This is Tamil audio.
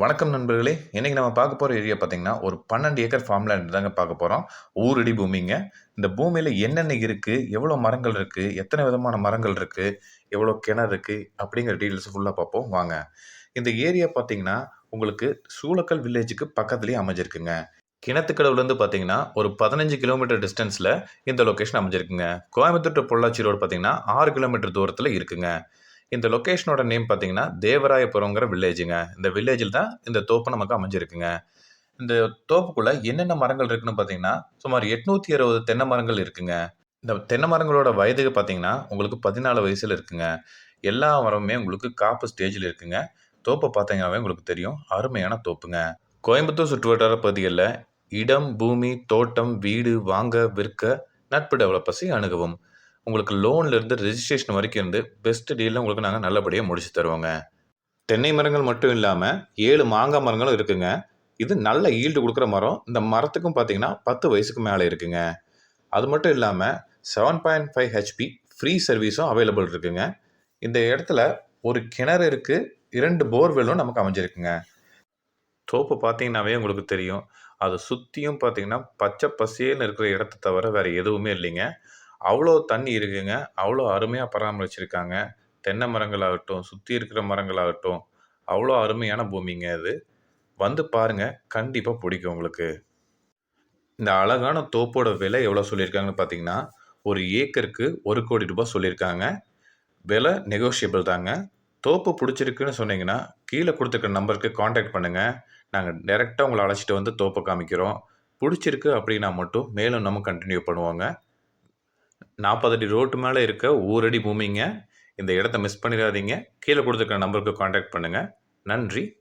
வணக்கம் நண்பர்களே. இன்றைக்கி நம்ம பார்க்க போகிற ஏரியா பார்த்தீங்கன்னா ஒரு பன்னெண்டு ஏக்கர் ஃபார்ம் லேண்ட் தாங்க பார்க்க போகிறோம் ஊரடி பூமிங்க. இந்த பூமியில் என்னென்ன இருக்குது எவ்வளோ மரங்கள் இருக்குது எத்தனை விதமான மரங்கள் இருக்குது எவ்வளோ கிணறு இருக்குது அப்படிங்கிற டீட்டெயில்ஸ் ஃபுல்லாக பார்ப்போம். வாங்க. இந்த ஏரியா பார்த்தீங்கன்னா உங்களுக்கு சூளக்கல் வில்லேஜுக்கு பக்கத்துலேயே அமைஞ்சிருக்குங்க. கிணத்துக்கடவுலேருந்து பார்த்தீங்கன்னா ஒரு பதினஞ்சு கிலோமீட்டர் டிஸ்டன்ஸில் இந்த லொக்கேஷன் அமைஞ்சிருக்குங்க. கோயம்புத்தூர் பொள்ளாச்சி ரோடு பார்த்தீங்கன்னா ஆறு கிலோமீட்டர் தூரத்தில் இருக்குங்க. இந்த லொக்கேஷனோட நேம் பார்த்தீங்கன்னா தேவராயபுரங்கிற வில்லேஜுங்க இந்த வில்லேஜில் தான் இந்த தோப்பு நமக்கு அமைஞ்சிருக்குங்க. இந்த தோப்புக்குள்ள என்னென்ன மரங்கள் இருக்குன்னு பார்த்தீங்கன்னா சுமார் எட்நூற்றி அறுபது தென்னை மரங்கள் இருக்குங்க. இந்த தென்னை மரங்களோட வயதுக்கு பார்த்தீங்கன்னா உங்களுக்கு பதினாலு வயசில் இருக்குங்க. எல்லா மரமுமே உங்களுக்கு காப்பு ஸ்டேஜில் இருக்குங்க. தோப்பை பார்த்தீங்கன்னாவே உங்களுக்கு தெரியும். அருமையான தோப்புங்க. கோயம்புத்தூர் சுற்றுவட்டார பகுதிகளில் இடம் பூமி தோட்டம் வீடு வாங்க விற்க நட்பு டெவலப்பர்ஸை அணுகவும். உங்களுக்கு லோன்லேருந்து ரெஜிஸ்ட்ரேஷன் வரைக்கும் இருந்து பெஸ்ட் டீலில் உங்களுக்கு நாங்கள் நல்லபடியாக முடிச்சு தருவோங்க. தென்னை மரங்கள் மட்டும் இல்லாமல் ஏழு மாங்காய் மரங்களும் இருக்குங்க. இது நல்ல ஈல்டு கொடுக்குற மரம். இந்த மரத்துக்கும் பார்த்தீங்கன்னா பத்து வயசுக்கு மேலே இருக்குங்க. அது மட்டும் இல்லாமல் seven point five HP free சர்வீஸும் அவைலபிள் இருக்குங்க. இந்த இடத்துல ஒரு கிணறு இருக்குது இரண்டு போர்வெல்லும் நமக்கு அமைஞ்சிருக்குங்க. தோப்பு பார்த்தீங்கன்னாவே உங்களுக்கு தெரியும். அதை சுற்றியும் பார்த்தீங்கன்னா பச்சை பசேல்னு இருக்கிற இடத்த தவிர வேறு எதுவுமே இல்லைங்க. அவ்வளோ தண்ணி இருக்குங்க. அவ்வளோ அருமையாக பராமரிச்சிருக்காங்க. தென்னை மரங்களாகட்டும் சுற்றி இருக்கிற மரங்களாகட்டும் அவ்வளோ அருமையான பூமிங்க அது. வந்து பாருங்க கண்டிப்பாக பிடிக்கும் உங்களுக்கு. இந்த அழகான தோப்போட விலை எவ்வளோ சொல்லியிருக்காங்கன்னு பார்த்தீங்கன்னா ஒரு ஏக்கருக்கு ஒரு கோடி ரூபாய் சொல்லியிருக்காங்க. விலை நெகோஷியபிள் தாங்க. தோப்பு பிடிச்சிருக்குன்னு சொன்னீங்கன்னா கீழே கொடுத்துருக்க நம்பருக்கு காண்டாக்ட் பண்ணுங்கள் நாங்கள் டைரெக்டாக உங்களை அழைச்சிட்டு வந்து தோப்பை காமிக்கிறோம். பிடிச்சிருக்கு அப்படின்னா மட்டும் மேலும் நம்ம கண்டினியூ பண்ணுவோங்க. நாற்பது அடி ரோட்டு மேலே இருக்க ஊரடி பூமிங்க. இந்த இடத்த மிஸ் பண்ணிடாதீங்க. கீழே கொடுத்துருக்க நம்பருக்கு காண்டாக்ட் பண்ணுங்கள் நன்றி.